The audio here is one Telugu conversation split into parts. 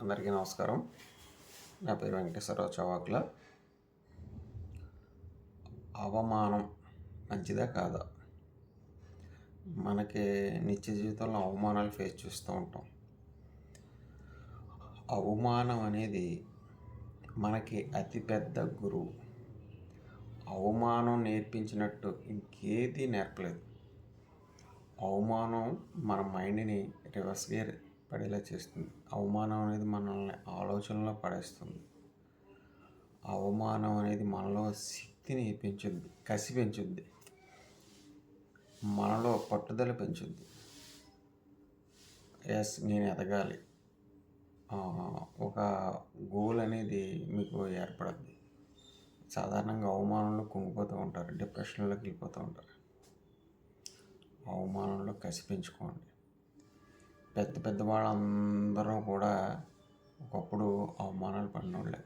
అందరికీ నమస్కారం. నా పేరు వెంకటేశ్వరరావు చవాకుల. అవమానం మంచిదా కాదా? మనకి నిత్య జీవితంలో అవమానాలు ఫేస్ చేస్తూ ఉంటాం. అవమానం అనేది మనకి అతిపెద్ద గురువు. అవమానం నేర్పించినట్టు ఇంకేది నేర్పలేదు. అవమానం మన మైండ్ని రివర్స్ గేర్ పడేలా చేస్తుంది. అవమానం అనేది మనల్ని ఆలోచనలో పడేస్తుంది. అవమానం అనేది మనలో శక్తిని పెంచుద్ది కసి పెంచుద్ది. మనలో పట్టుదల పెంచుద్ది. ఎస్ నేను ఎదగాలి. ఒక గోల్ అనేది మీకు ఏర్పడద్ది. సాధారణంగా అవమానంలో కుంగిపోతూ ఉంటారు డిప్రెషన్లోకి వెళ్ళిపోతూ ఉంటారు. అవమానంలో కసి పెంచుకోండి. పెద్ద పెద్ద వాళ్ళందరూ కూడా ఒకప్పుడు అవమానాలు పడినోళ్ళే.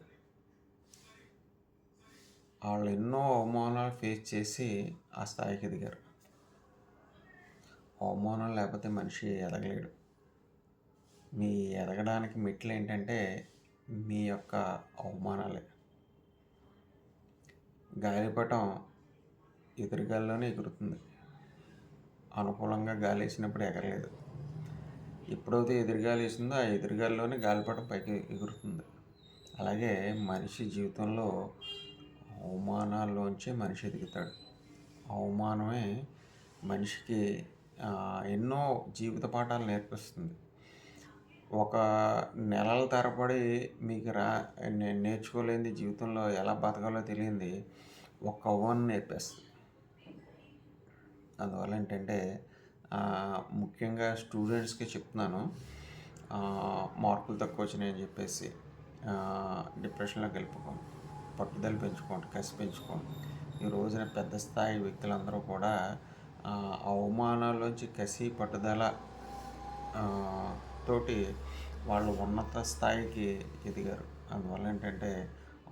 వాళ్ళు ఎన్నో అవమానాలు ఫేస్ చేసి ఆ స్థాయికి ఎదిగారు. అవమానం లేకపోతే మనిషి ఎదగలేడు. మీ ఎదగడానికి మెట్లు ఏంటంటే మీ యొక్క అవమానాలే. గాలిపటం ఎదురుగాల్లోనే ఎగురుతుంది. అనుకూలంగా గాలి వేసినప్పుడు ఎగరలేదు. ఎప్పుడైతే ఎదురుగాలి వేసిందో ఆ ఎదురుగాలిలోనే గాలిపటం పైకి ఎగురుతుంది. అలాగే మనిషి జీవితంలో అవమానాల్లోంచి మనిషి ఎదుగుతాడు. అవమానమే మనిషికి ఎన్నో జీవిత పాఠాలు నేర్పిస్తుంది. ఒక నెలల తరబడి మీకు రా నే- నేర్చుకోలేని జీవితంలో ఎలా బతకాలో తెలియంది ఒక అవ్వని నేర్పేస్తుంది. అందువల్ల ఏంటంటే ముఖ్యంగా స్టూడెంట్స్కి చెప్తున్నాను. మార్కులు తక్కువ వచ్చినాయని చెప్పేసి డిప్రెషన్లో డిప్రెషన్లోకి వెళ్ళిపోకండి పట్టుదల పెంచుకోండి కసి పెంచుకోండి ఈ రోజున పెద్ద స్థాయి వ్యక్తులందరూ కూడా అవమానాల్లోంచి కసి పట్టుదల తోటి వాళ్ళు ఉన్నత స్థాయికి ఎదిగారు. అందువల్ల ఏంటంటే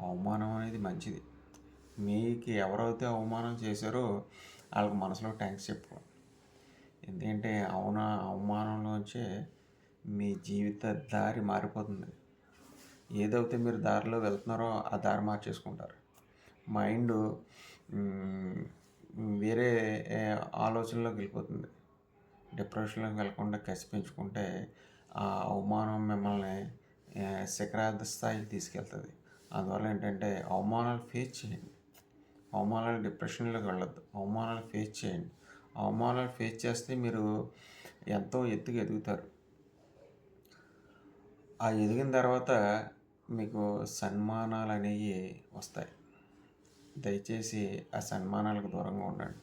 అవమానం అనేది మంచిది. మీకు ఎవరైతే అవమానం చేశారో వాళ్ళకి మనసులో థ్యాంక్స్ చెప్పుకోండి ఎందుకంటే అవున అవమానంలోంచే మీ జీవిత దారి మారిపోతుంది. ఏదైతే మీరు దారిలో వెళ్తున్నారో ఆ దారి మార్చేసుకుంటారు. మైండ్ వేరే ఆలోచనలోకి వెళ్ళిపోతుంది. డిప్రెషన్లోకి వెళ్ళకుండా కసి పెంచుకుంటే ఆ అవమానం మిమ్మల్ని శిఖరార్థ స్థాయికి తీసుకెళ్తుంది. అందువల్ల ఏంటంటే అవమానాలు ఫేస్ చేయండి. అవమానాలు డిప్రెషన్లోకి వెళ్ళొద్దు. అవమానాలు ఫేస్ చేయండి. అవమానాలు ఫేస్ చేస్తే మీరు ఎంతో ఎత్తుకు ఎదుగుతారు. ఆ ఎదిగిన తర్వాత మీకు సన్మానాలు అనేవి వస్తాయి. దయచేసి ఆ సన్మానాలకు దూరంగా ఉండండి.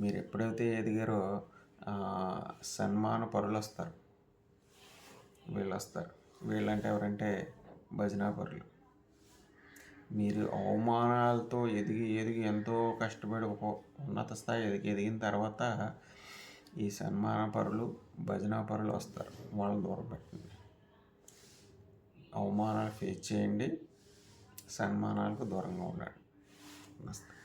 మీరు ఎప్పుడైతే ఎదిగారో సన్మాన పరులు వస్తారు. వీళ్ళు వస్తారు. వీళ్ళంటే ఎవరంటే భజనా పరులు మీరు అవమానాలతో ఎదిగి ఎదిగి ఎంతో కష్టపడి ఒక ఉన్నత స్థాయి ఎదిగి ఎదిగిన తర్వాత ఈ సన్మాన పరులు భజన పరులు వస్తారు. వాళ్ళని దూరం పెట్టండి. అవమానాలు ఫేస్ చేయండి. సన్మానాలకు దూరంగా ఉండండి. నమస్తే.